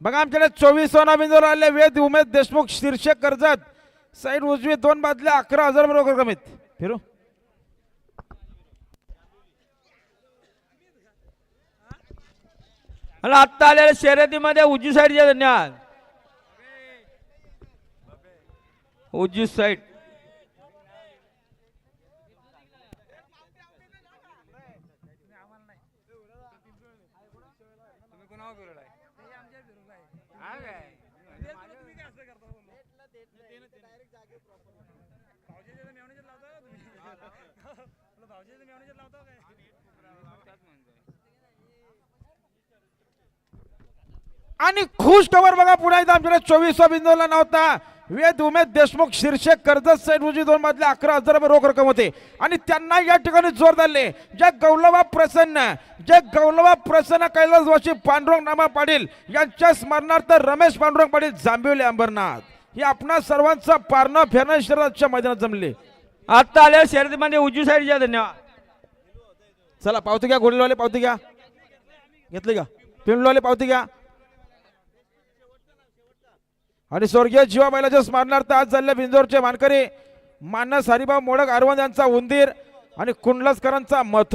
बघा आमच्याकडे चोवीस सोना बिंदूवर आले वेद उमेद देशमुख शीर्षक कर्जत. साईड उजवी दोन बादल्या अकरा हजार बरोबर कमीत. फिरू. मला आत्ता आलेल्या शर्यतीमध्ये उजवी साईडच्या धन्यवाद. उजवी साईड आणि खुश खबर बघा पुन्हा एकदा आमच्याकडे चोवीस बिंदूला नव्हता. वेद उमेद देशमुख शीर्षक कर्जत उजवी दोन मधले अकरा हजार रुपये रोख रक्कम होते. आणि त्यांना या ठिकाणी जोर धरले. जे गौलवा प्रसन्न जे गौलवा प्रसन्न कैलासवासी पांडुरंग नामा पाटील यांच्या स्मरणार्थ रमेश पांडुरंग पाटील जांभिवले अंबरनाथ. हे आपणा सर्वांचा पारणं फेरणं शहराच्या मैदानात जमले. आत्ता आलेल्या शर्यतीमध्ये उजवी साईडचे धन्यवाद. चला पावती घ्या घोडीवाले पावती घ्या. घेतली का? पिंडवाले पावती घ्या. आणि स्वर्गीय जीवा बैलाच्या स्मरणार्थ आज झालेल्या बिंजोरचे मानकरी मानस हरिभाऊ मोडक अरवंद यांचा उंदीर आणि कुंडलसकरांचा मथू